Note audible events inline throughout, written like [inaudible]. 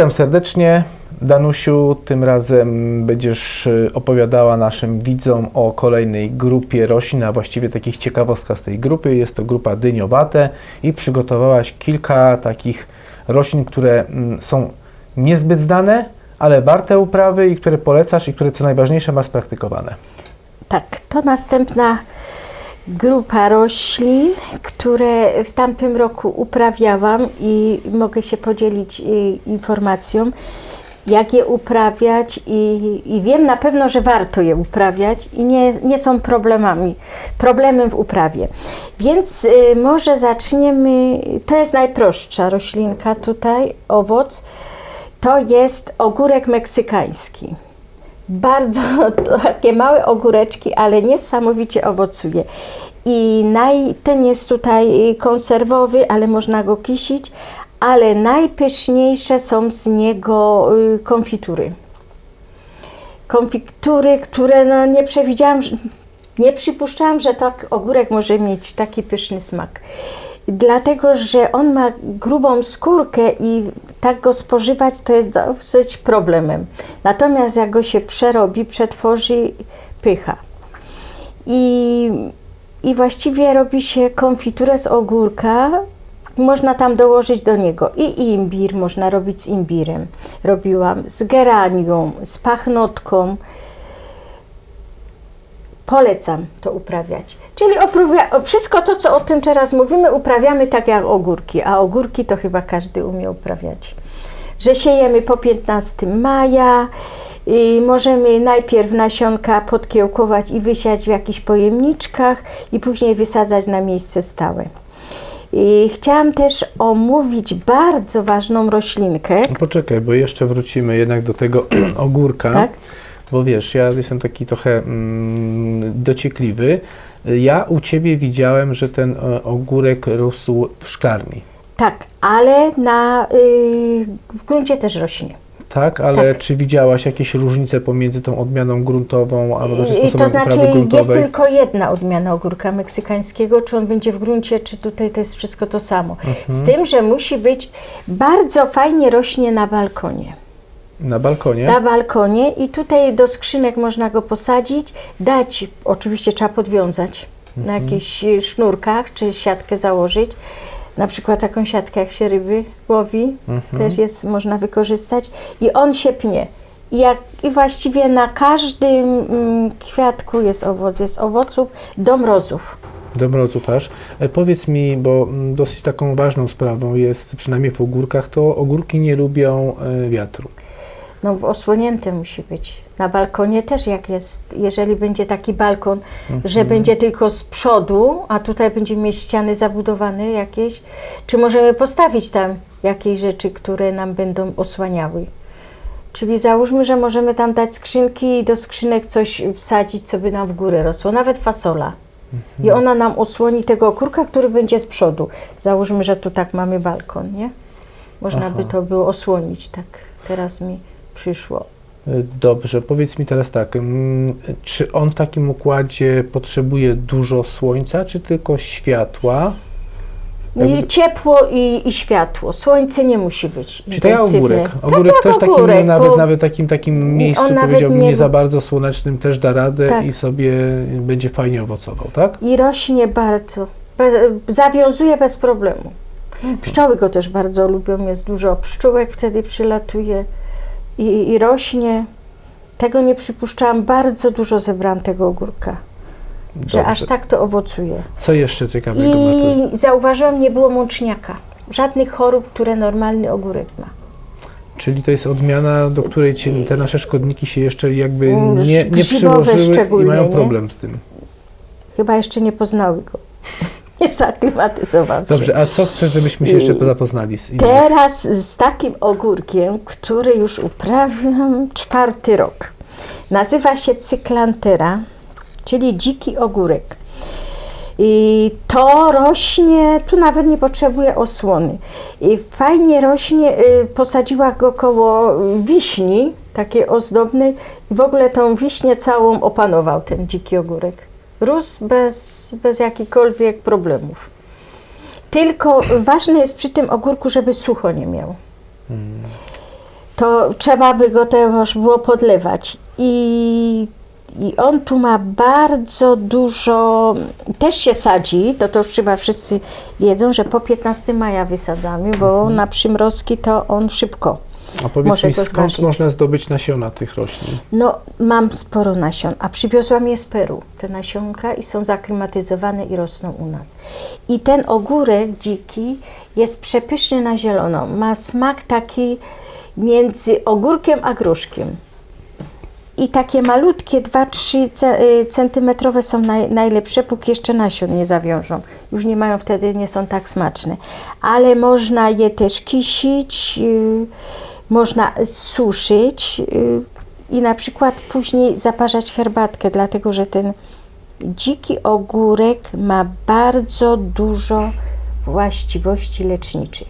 Witam serdecznie. Danusiu, tym razem będziesz y, opowiadała naszym widzom o kolejnej grupie roślin, a właściwie takich ciekawostkach z tej grupy. Jest to grupa dyniowate i przygotowałaś kilka takich roślin, które mm, są niezbyt znane, ale warte uprawy i które polecasz i które co najważniejsze masz spraktykowane. Tak, to następna grupa roślin, które w tamtym roku uprawiałam i mogę się podzielić y, informacją, jak je uprawiać i, i wiem na pewno, że warto je uprawiać i nie, nie są problemami, problemem w uprawie. Więc y, może zaczniemy, to jest najprostsza roślinka tutaj, owoc, to jest ogórek meksykański bardzo [laughs] takie małe ogóreczki, ale niesamowicie owocuje. I naj, ten jest tutaj konserwowy, ale można go kisić, ale najpyszniejsze są z niego y, konfitury. Konfitury, które no nie przewidziałam, nie przypuszczałam, że tak ogórek może mieć taki pyszny smak. Dlatego, że on ma grubą skórkę i tak go spożywać to jest dosyć problemem. Natomiast jak go się przerobi, przetworzy, pycha. I, I właściwie robi się konfiturę z ogórka. Można tam dołożyć do niego i imbir, można robić z imbirem. Robiłam z geranią, z pachnotką. Polecam to uprawiać. Czyli wszystko to, co o tym teraz mówimy, uprawiamy tak jak ogórki, a ogórki to chyba każdy umie uprawiać. Że siejemy po 15 maja, i możemy najpierw nasionka podkiełkować i wysiać w jakichś pojemniczkach i później wysadzać na miejsce stałe. I chciałam też omówić bardzo ważną roślinkę. No Poczekaj, bo jeszcze wrócimy jednak do tego [clears throat] ogórka. Tak? Bo wiesz, ja jestem taki trochę mm, dociekliwy. Ja u Ciebie widziałem, że ten e, ogórek rósł w szklarni. Tak, ale na, y, w gruncie też rośnie. Tak, ale Tak. czy widziałaś jakieś różnice pomiędzy tą odmianą gruntową, I, sposobem to znaczy jest tylko jedna odmiana ogórka meksykańskiego, czy on będzie w gruncie, czy tutaj to jest wszystko to samo. Z tym, że musi być, bardzo fajnie rośnie na balkonie. Na balkonie? Na balkonie i tutaj do skrzynek można go posadzić, dać, oczywiście trzeba podwiązać na jakichś y, sznurkach, czy siatkę założyć. Na przykład taką siatkę, jak się ryby łowi, też jest, można wykorzystać. I on się pnie. I, jak, I właściwie na każdym mm, kwiatku jest owoc, jest owoców do mrozów. Do mrozu też. E, Powiedz mi, bo mm, dosyć taką ważną sprawą jest, przynajmniej w ogórkach, to ogórki nie lubią e, wiatru. No osłonięte musi być. Na balkonie też jak jest, jeżeli będzie taki balkon, że będzie tylko z przodu, a tutaj będziemy mieć ściany zabudowane jakieś, czy możemy postawić tam jakieś rzeczy, które nam będą osłaniały. Czyli załóżmy, że możemy tam dać skrzynki i do skrzynek coś wsadzić, co by nam w górę rosło, nawet fasola. I ona nam osłoni tego okurka, który będzie z przodu. Załóżmy, że tu tak mamy balkon, nie? Można by Aha. to było osłonić, tak teraz mi przyszło. E, Dobrze, powiedz mi teraz tak, mm, czy on w takim układzie potrzebuje dużo słońca, czy tylko światła? I ciepło i, i światło. Słońce nie musi być Czy to ja intensywne. ogórek? Ogórek tak też jak takim, ogórek, nawet, nawet takim, takim miejscu, powiedziałbym, nie, nie- za bardzo słonecznym też da radę Tak. i sobie będzie fajnie owocował, tak? I rośnie bardzo. Bez, zawiązuje bez problemu. Pszczoły go też bardzo lubią. Jest dużo pszczółek, wtedy przylatuje i, i rośnie. Tego nie przypuszczałam. Bardzo dużo zebrałam tego ogórka, że Dobrze. aż tak to owocuje. Co jeszcze ciekawego ma to? I zauważyłam, nie było mączniaka. Żadnych chorób, które normalny ogórek ma. Czyli to jest odmiana, do której ci, te nasze szkodniki się jeszcze jakby Mm, nie, nie grzybowe przyłożyły i szczególnie, mają nie? problem z tym. Chyba jeszcze nie poznały go. [laughs] Nie zaklimatyzował się. Dobrze, a co chcesz, żebyśmy się jeszcze zapoznali z innymi? Teraz z takim ogórkiem, który już uprawiam czwarty rok. Nazywa się cyklantera, czyli dziki ogórek. I to rośnie, tu nawet nie potrzebuje osłony. I fajnie rośnie, y, posadziła go koło wiśni, takiej ozdobnej i w ogóle tą wiśnię całą opanował ten dziki ogórek. Rósł bez, bez jakichkolwiek problemów. Tylko ważne jest przy tym ogórku, żeby sucho nie miał. to trzeba by go też było podlewać. I, I on tu ma bardzo dużo, też się sadzi, to to już chyba wszyscy wiedzą, że po 15 maja wysadzamy, bo na przymrozki to on szybko. A powiedz Może mi, go skąd zważyć. można zdobyć nasiona tych roślin? No, mam sporo nasion, a przywiozłam je z Peru, te nasionka i są zaklimatyzowane i rosną u nas. I ten ogórek dziki jest przepyszny na zielono. Ma smak taki między ogórkiem a gruszkiem. I takie malutkie, 2-3 ce- y, centymetrowe są naj, najlepsze, póki jeszcze nasion nie zawiążą. Już nie mają wtedy, nie są tak smaczne. Ale można je też kisić, y, można suszyć y, i na przykład później zaparzać herbatkę, dlatego że ten dziki ogórek ma bardzo dużo właściwości leczniczych.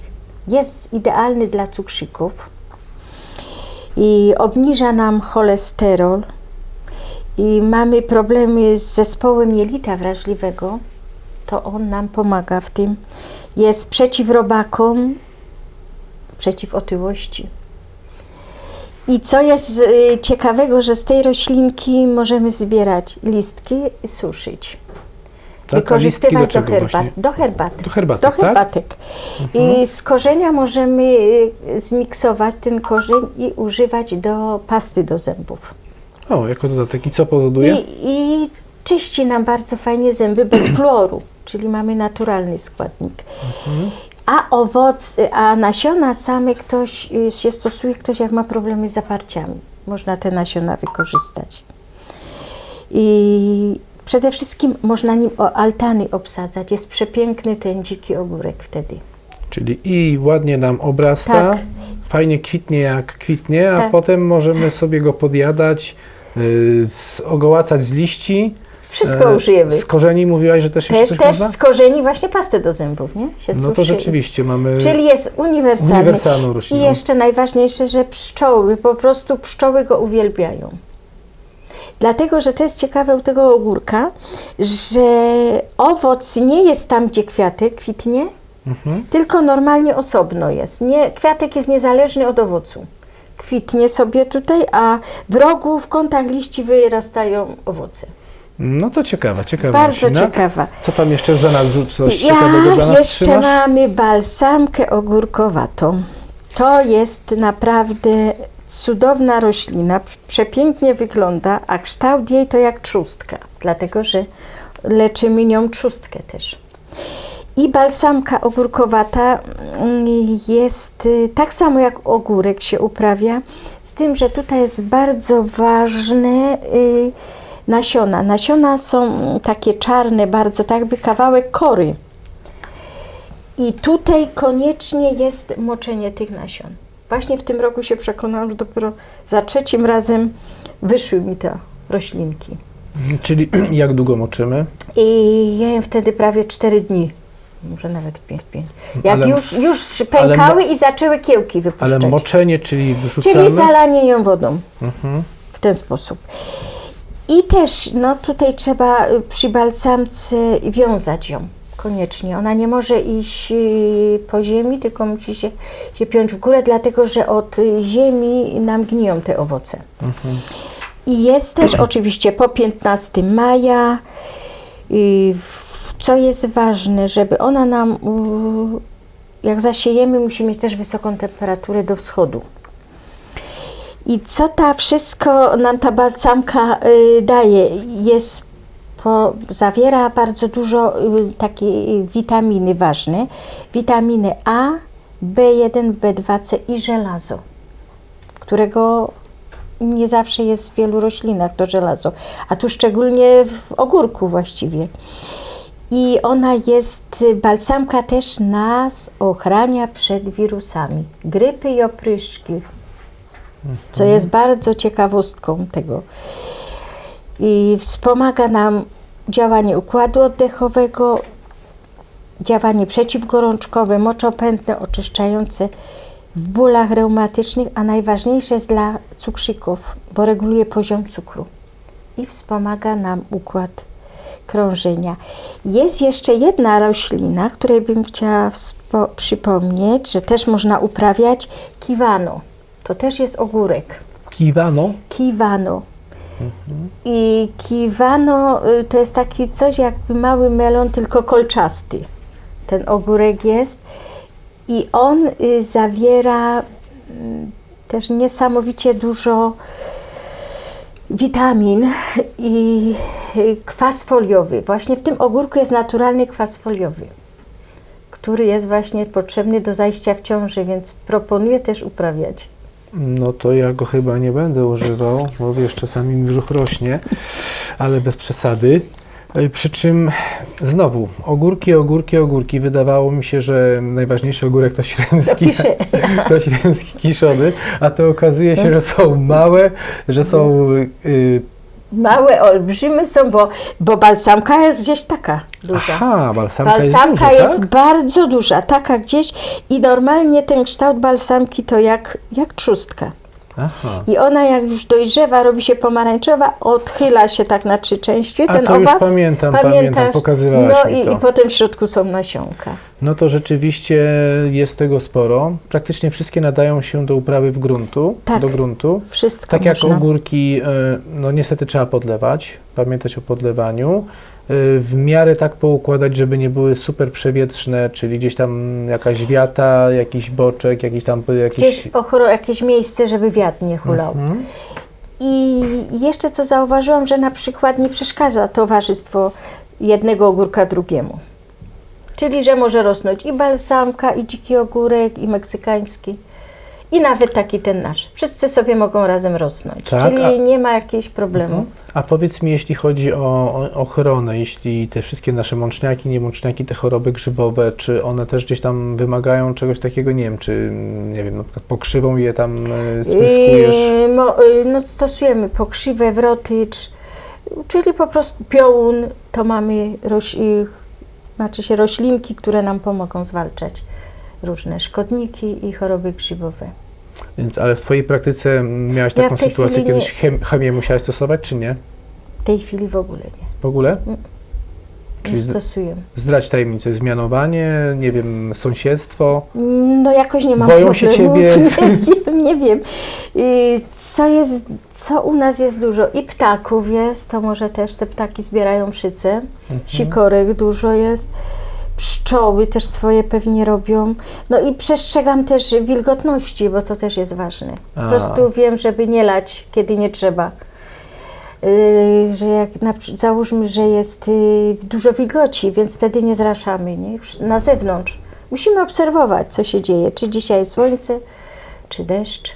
Jest idealny dla cukrzyków i obniża nam cholesterol i mamy problemy z zespołem jelita wrażliwego, to on nam pomaga w tym. Jest przeciw robakom, przeciw otyłości. I co jest y, ciekawego, że z tej roślinki możemy zbierać listki i suszyć. Tak, Wykorzystywać do, czego herbat, do herbaty. Do herbatek, Do tak? herbatek. I z korzenia możemy y, zmiksować ten korzeń i używać do pasty do zębów. O, jako dodatek. I co powoduje? I, I czyści nam bardzo fajnie zęby bez [clears throat] fluoru, czyli mamy naturalny składnik. A owoc, a nasiona same ktoś y, się stosuje, ktoś jak ma problemy z zaparciami. Można te nasiona wykorzystać. I przede wszystkim można nim altany obsadzać. Jest przepiękny ten dziki ogórek wtedy. Czyli i ładnie nam obrasta, Tak. fajnie kwitnie jak kwitnie, a Tak. potem możemy sobie go podjadać, yy, ogołacać z liści. Wszystko E, użyjemy. Z korzeni mówiłaś, że też jeszcze Też, też można? z korzeni właśnie pastę do zębów, nie? Się No to suszy. rzeczywiście mamy Czyli jest uniwersalny. uniwersalną I jeszcze najważniejsze, że pszczoły, po prostu pszczoły go uwielbiają. Dlatego, że to jest ciekawe u tego ogórka, że owoc nie jest tam, gdzie kwiatek kwitnie, Mhm. tylko normalnie osobno jest. Nie, kwiatek jest niezależny od owocu. Kwitnie sobie tutaj, a w rogu, w kątach liści wyrastają owoce. No to ciekawa, ciekawa Bardzo roślina. ciekawa. Co tam jeszcze za nas coś ciekawego dla Ja nas jeszcze trzymasz? mamy balsamkę ogórkowatą. To jest naprawdę cudowna roślina, przepięknie wygląda, a kształt jej to jak trzustka, dlatego że leczymy nią trzustkę też. I balsamka ogórkowata mm, jest y, tak samo jak ogórek się uprawia, z tym, że tutaj jest bardzo ważne y, nasiona. Nasiona są takie czarne, bardzo tak jakby kawałek kory. I tutaj koniecznie jest moczenie tych nasion. Właśnie w tym roku się przekonałam, że dopiero za trzecim razem wyszły mi te roślinki. Czyli [clears throat] jak długo moczymy? I ja jem wtedy prawie 4 dni. Może nawet 5, 5. Jak Ale- już, już pękały i zaczęły kiełki Ale wypuszczać. moczenie, czyli wrzucamy? Czyli zalanie ją wodą Mhm. w ten sposób. I też no, tutaj trzeba y, przy balsamce wiązać ją koniecznie. Ona nie może iść y, po ziemi, tylko musi się, się piąć w górę, dlatego że od ziemi nam gniją te owoce. I jest też oczywiście po 15 maja, y, co jest ważne, żeby ona nam, jak zasiejemy, musi mieć też wysoką temperaturę do wschodu. I co ta wszystko nam ta balsamka y, daje? Jest po, zawiera bardzo dużo y, takiej witaminy ważne. Witaminy A, B1, B2, C i żelazo, którego nie zawsze jest w wielu roślinach to żelazo, a tu szczególnie w ogórku właściwie. I ona jest, y, balsamka też nas ochrania przed wirusami, grypy i opryszczki, co jest bardzo ciekawostką tego. I wspomaga nam działanie układu oddechowego, działanie przeciwgorączkowe, moczopędne, oczyszczające w bólach reumatycznych, a najważniejsze jest dla cukrzyków, bo reguluje poziom cukru i wspomaga nam układ krążenia. Jest jeszcze jedna roślina, której bym chciała przypomnieć, że też można uprawiać kiwano. To też jest ogórek. Kiwano? Kiwano. I kiwano y, to jest taki coś jakby mały melon, tylko kolczasty. Ten ogórek jest. I on y, zawiera mm, też niesamowicie dużo witamin i y, kwas foliowy. Właśnie w tym ogórku jest naturalny kwas foliowy, który jest właśnie potrzebny do zajścia w ciąży, więc proponuję też uprawiać. No to ja go chyba nie będę używał, bo wiesz, czasami mi brzuch rośnie, ale bez przesady. E, Przy czym znowu, ogórki, ogórki, ogórki. Wydawało mi się, że najważniejszy ogórek to śremski, kiszy. [laughs] to śremski kiszony, a to okazuje się, że są małe, że są y, Małe, olbrzymy są, bo, bo balsamka jest gdzieś taka duża. Aha, balsamka, balsamka jest, jest, duża, tak? bardzo duża, taka gdzieś i normalnie ten kształt balsamki to jak, jak trzustka. Aha. I ona jak już dojrzewa, robi się pomarańczowa, odchyla się tak na trzy części, A ten to już owac. pamiętam, pamiętam, pamiętasz? pokazywałaś No mi i, to. i potem w środku są nasionka. No to rzeczywiście jest tego sporo. Praktycznie wszystkie nadają się do uprawy w gruntu, Tak. do gruntu. Wszystko Tak jak można. ogórki, e, no niestety trzeba podlewać, pamiętać o podlewaniu. E, W miarę tak poukładać, żeby nie były super przewietrzne, czyli gdzieś tam jakaś wiata, jakiś boczek, jakiś tam jakiś... Gdzieś ochro, jakieś miejsce, żeby wiatr nie hulał. Mhm. I jeszcze co zauważyłam, że na przykład nie przeszkadza towarzystwo jednego ogórka drugiemu. Czyli, że może rosnąć i balsamka, i dziki ogórek, i meksykański. I nawet taki ten nasz. Wszyscy sobie mogą razem rosnąć. Tak, Czyli a- nie ma jakiegoś problemu. A powiedz mi, jeśli chodzi o, o ochronę, jeśli te wszystkie nasze mączniaki, niemączniaki, te choroby grzybowe, czy one też gdzieś tam wymagają czegoś takiego, nie wiem, czy, nie wiem, na przykład pokrzywą je tam e, spryskujesz? Yy, mo, yy, no, stosujemy pokrzywę, wrotycz, czyli po prostu piołun, to mamy roś, znaczy się roślinki, które nam pomogą zwalczać różne szkodniki i choroby grzybowe. Więc, ale w Twojej praktyce miałaś Ja taką sytuację, nie- kiedyś chem, chemię musiałaś stosować, czy nie? W tej chwili w ogóle nie. W ogóle? Nie Czyli z- stosujemy. Zdrać tajemnicę, zmianowanie, nie wiem, sąsiedztwo. No jakoś nie mam Boją się problemu. ciebie. [laughs] Nie wiem, nie wiem. Co jest, co u nas jest dużo? I ptaków jest, to może też te ptaki zbierają szyce. Mhm. Sikorek dużo jest. Pszczoły też swoje pewnie robią. No i przestrzegam też wilgotności, bo to też jest ważne. Po A. prostu wiem, żeby nie lać, kiedy nie trzeba. Yy, że jak na, przy- załóżmy, że jest yy, dużo wilgoci, więc wtedy nie zraszamy, nie? Już na zewnątrz. Musimy obserwować, co się dzieje. Czy dzisiaj jest słońce, czy deszcz.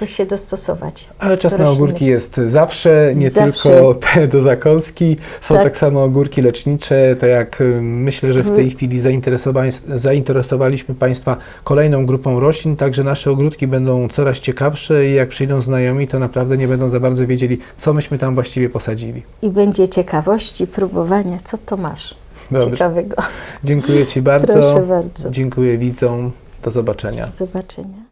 Jakoś się dostosować. Ale czas na ogórki jest zawsze, nie Zawsze. tylko te do zakąski. Są tak. Tak. samo ogórki lecznicze, tak jak y, myślę, że w tej chwili zainteresowali, zainteresowaliśmy Państwa kolejną grupą roślin, także nasze ogródki będą coraz ciekawsze i jak przyjdą znajomi, to naprawdę nie będą za bardzo wiedzieli, co myśmy tam właściwie posadzili. I będzie ciekawości próbowania, co to masz Dobrze. ciekawego. Dziękuję Ci bardzo. Proszę bardzo. Dziękuję widzom. Do zobaczenia. Do zobaczenia.